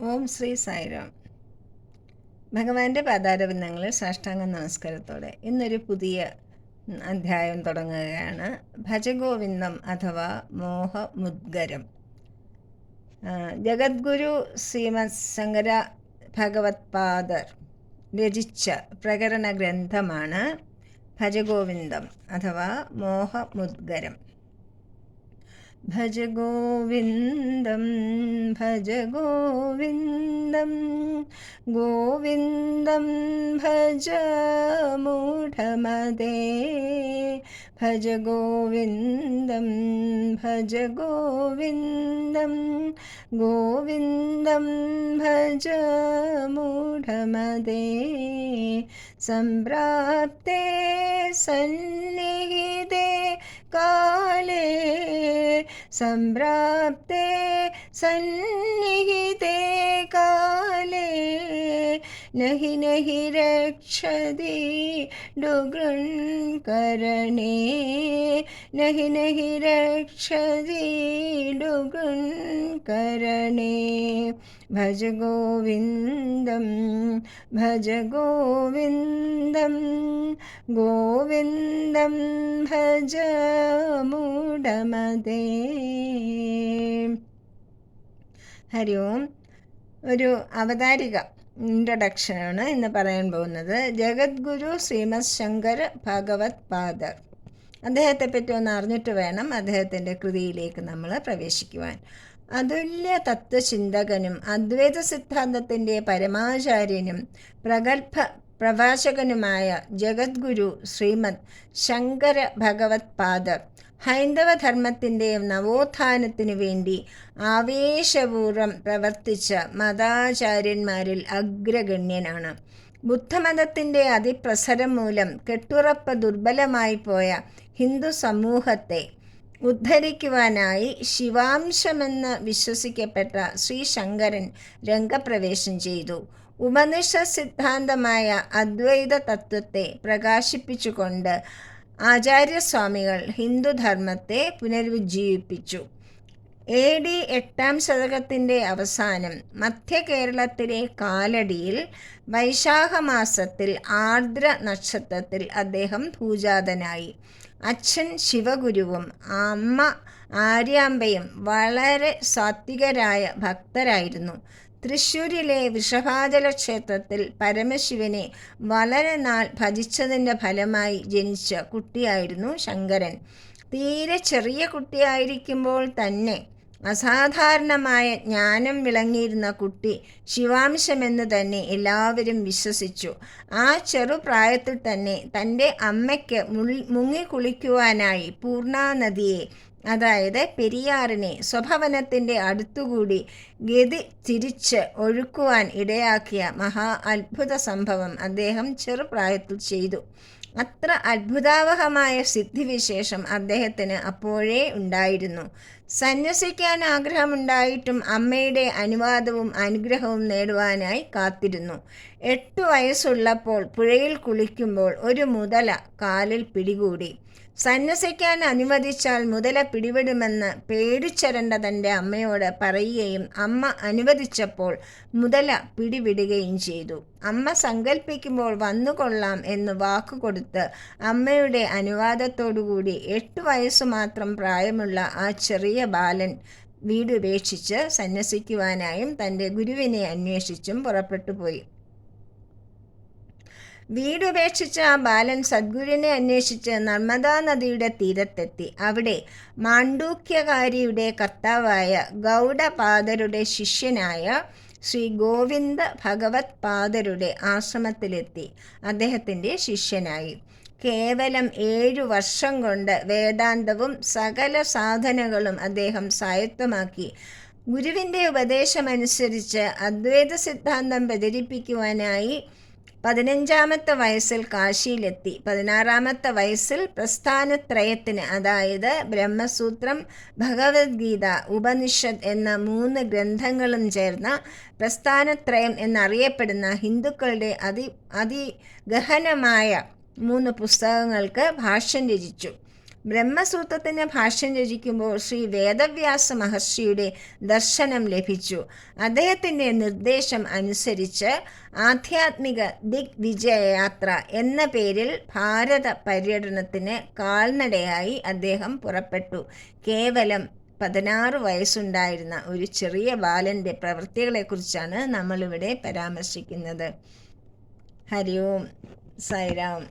ഓം ശ്രീ സായിരാം. ഭഗവാന്റെ പാതാരബന്ധങ്ങളിൽ സാഷ്ടാംഗ നമസ്കാരത്തോടെ ഇന്നൊരു പുതിയ അധ്യായം തുടങ്ങുകയാണ്. ഭജഗോവിന്ദം അഥവാ മോഹമുദ്ഗരം. ജഗദ്ഗുരു ശ്രീമത് ശങ്കര ഭഗവത്പാദർ രചിച്ച പ്രകരണ ഗ്രന്ഥമാണ് ഭജഗോവിന്ദം അഥവാ മോഹമുദ്ഗരം. ഭജ ഗോവിന്ദം ഭജ ഗോവിന്ദം ഗോവിന്ദം ഭജ മൂഢമതേ ഭജ ഗോവിന്ദം ഭജ ഗോവിന്ദം ഗോവിന്ദം ഭജ മൂഢമതേ. സംപ്രാപ്തേ സന്നിഹിതേ സംപ്രാപ്തേ സന്നിഹിതേ. കാലേ नहि नहि रक्षति डुगृन्करणे नहि नहि रक्षति डुगृन्करणे भज गोविन्दं भज गोविन्दं गोविन्दं भज मूढमदे ഹരി ഓം ഒരു അവതാരിക ഇൻട്രഡക്ഷനാണ് ഇന്ന് പറയാൻ പോകുന്നത്. ജഗദ്ഗുരു ശ്രീമത് ശങ്കർ ഭഗവത് പാദർ. അദ്ദേഹത്തെ പറ്റി ഒന്ന് അറിഞ്ഞിട്ട് വേണം അദ്ദേഹത്തിന്റെ കൃതിയിലേക്ക് നമ്മൾ പ്രവേശിക്കുവാൻ. അതുല്യ തത്വചിന്തകനും അദ്വൈത സിദ്ധാന്തത്തിന്റെ പരമാചാര്യനും പ്രഗത്ഭ പ്രഭാഷകനുമായ ജഗദ്ഗുരു ശ്രീമത് ശങ്കര ഭഗവത് പാദർ. ഹൈന്ദവധർമ്മത്തിന്റെ നവോത്ഥാനത്തിനു വേണ്ടി ആവേശപൂർവം പ്രവർത്തിച്ച മതാചാര്യന്മാരിൽ അഗ്രഗണ്യനാണ്. ബുദ്ധമതത്തിന്റെ അതിപ്രസരം മൂലം കെട്ടുറപ്പ് ദുർബലമായി പോയ ഹിന്ദു സമൂഹത്തെ ഉദ്ധരിക്കുവാനായി ശിവാംശമെന്ന് വിശ്വസിക്കപ്പെട്ട ശ്രീശങ്കരൻ രംഗപ്രവേശം ചെയ്തു. ഉപനിഷ സിദ്ധാന്തമായ അദ്വൈത തത്വത്തെ പ്രകാശിപ്പിച്ചുകൊണ്ട് ആചാര്യസ്വാമികൾ ഹിന്ദുധർമ്മത്തെ പുനരുജ്ജീവിപ്പിച്ചു. എ ഡി എട്ടാം ശതകത്തിന്റെ അവസാനം മധ്യ കേരളത്തിലെ കാലടിയിൽ വൈശാഖ മാസത്തിൽ ആർദ്ര നക്ഷത്രത്തിൽ അദ്ദേഹം പൂജാതനായി. അച്ഛൻ ശിവഗുരുവും അമ്മ ആര്യാമ്പയും വളരെ സാത്വികരായ ഭക്തരായിരുന്നു. തൃശ്ശൂരിലെ വൃഷഭാചല ക്ഷേത്രത്തിൽ പരമശിവനെ വളരെ നാൾ ഭജിച്ചതിന്റെ ഫലമായി ജനിച്ച കുട്ടിയായിരുന്നു ശങ്കരൻ. തീരെ ചെറിയ കുട്ടിയായിരിക്കുമ്പോൾ തന്നെ അസാധാരണമായ ജ്ഞാനം വിളങ്ങിയിരുന്ന കുട്ടി ശിവാംശമെന്ന് തന്നെ എല്ലാവരും വിശ്വസിച്ചു. ആ ചെറുപ്രായത്തിൽ തന്നെ തന്റെ അമ്മയ്ക്ക് മുങ്ങി കുളിക്കുവാനായി പൂർണാനദിയെ അതായത് പെരിയാറിനെ സ്വഭവനത്തിന്റെ അടുത്തുകൂടി ഗതി തിരിച്ച് ഒഴുക്കുവാൻ ഇടയാക്കിയ മഹാ അത്ഭുത സംഭവം അദ്ദേഹം ചെറുപ്രായത്തിൽ ചെയ്തു. അത്ര അത്ഭുതാവഹമായ സിദ്ധിവിശേഷം അദ്ദേഹത്തിന് അപ്പോഴേ ഉണ്ടായിരുന്നു. സന്യസിക്കാൻ ആഗ്രഹമുണ്ടായിട്ടും അമ്മയുടെ അനുവാദവും അനുഗ്രഹവും നേടുവാനായി കാത്തിരുന്നു. എട്ടു വയസ്സുള്ളപ്പോൾ പുഴയിൽ കുളിക്കുമ്പോൾ ഒരു മുതല കാലിൽ പിടികൂടി. സന്യസിക്കാൻ അനുവദിച്ചാൽ മുതല പിടിപെടുമെന്ന് പേടിച്ചരണ്ട തന്റെ അമ്മയോട് പറയുകയും അമ്മ അനുവദിച്ചപ്പോൾ മുതല പിടിവിടുകയും ചെയ്തു. അമ്മ സങ്കല്പിക്കുമ്പോൾ വന്നുകൊള്ളാം എന്ന് വാക്കുകൊടുത്ത് അമ്മയുടെ അനുവാദത്തോടുകൂടി എട്ട് വയസ്സ് മാത്രം പ്രായമുള്ള ആ ചെറിയ ബാലൻ വീടുപേക്ഷിച്ച് സന്യസിക്കുവാനായും തന്റെ ഗുരുവിനെ അന്വേഷിച്ചും പുറപ്പെട്ടു പോയി വീടുപേക്ഷിച്ച ആ ബാലൻ സദ്ഗുരുവിനെ അന്വേഷിച്ച് നർമ്മദാ നദിയുടെ തീരത്തെത്തി. അവിടെ മാണ്ഡൂക്യകാരിയുടെ കർത്താവായ ഗൗഡപാദരുടെ ശിഷ്യനായ ശ്രീ ഗോവിന്ദ ഭഗവത് പാദരുടെ ആശ്രമത്തിലെത്തി. അദ്ദേഹത്തിന്റെ ശിഷ്യനായി. കേവലം ഏഴു വർഷം കൊണ്ട് വേദാന്തവും സകല സാധനകളും അദ്ദേഹം സ്വായത്തമാക്കി ഗുരുവിന്റെ ഉപദേശമനുസരിച്ച് അദ്വൈത സിദ്ധാന്തം പ്രചരിപ്പിക്കുവാനായി പതിനഞ്ചാമത്തെ വയസ്സിൽ കാശിയിലെത്തി. പതിനാറാമത്തെ വയസ്സിൽ പ്രസ്ഥാനത്രയത്തിന് അതായത് ബ്രഹ്മസൂത്രം ഭഗവത്ഗീത ഉപനിഷത്ത് എന്ന മൂന്ന് ഗ്രന്ഥങ്ങളും ചേർന്ന പ്രസ്ഥാനത്രയം എന്നറിയപ്പെടുന്ന ഹിന്ദുക്കളുടെ അതി അതിഗഹനമായ മൂന്ന് പുസ്തകങ്ങൾക്ക് ഭാഷ്യം രചിച്ചു. ബ്രഹ്മസൂത്രത്തിന് ഭാഷ്യം രചിക്കുമ്പോൾ ശ്രീ വേദവ്യാസ മഹർഷിയുടെ ദർശനം ലഭിച്ചു. അദ്ദേഹത്തിന്റെ നിർദ്ദേശം അനുസരിച്ച് ആധ്യാത്മിക ദിഗ്വിജയയാത്ര എന്ന പേരിൽ ഭാരത പര്യടനത്തിന് കാൽനടയായി അദ്ദേഹം പുറപ്പെട്ടു. കേവലം പതിനാറ് വയസ്സുണ്ടായിരുന്ന ഒരു ചെറിയ ബാലന്റെ പ്രവൃത്തികളെക്കുറിച്ചാണ് നമ്മളിവിടെ പരാമർശിക്കുന്നത്. ഹരി ഓം സൈറാം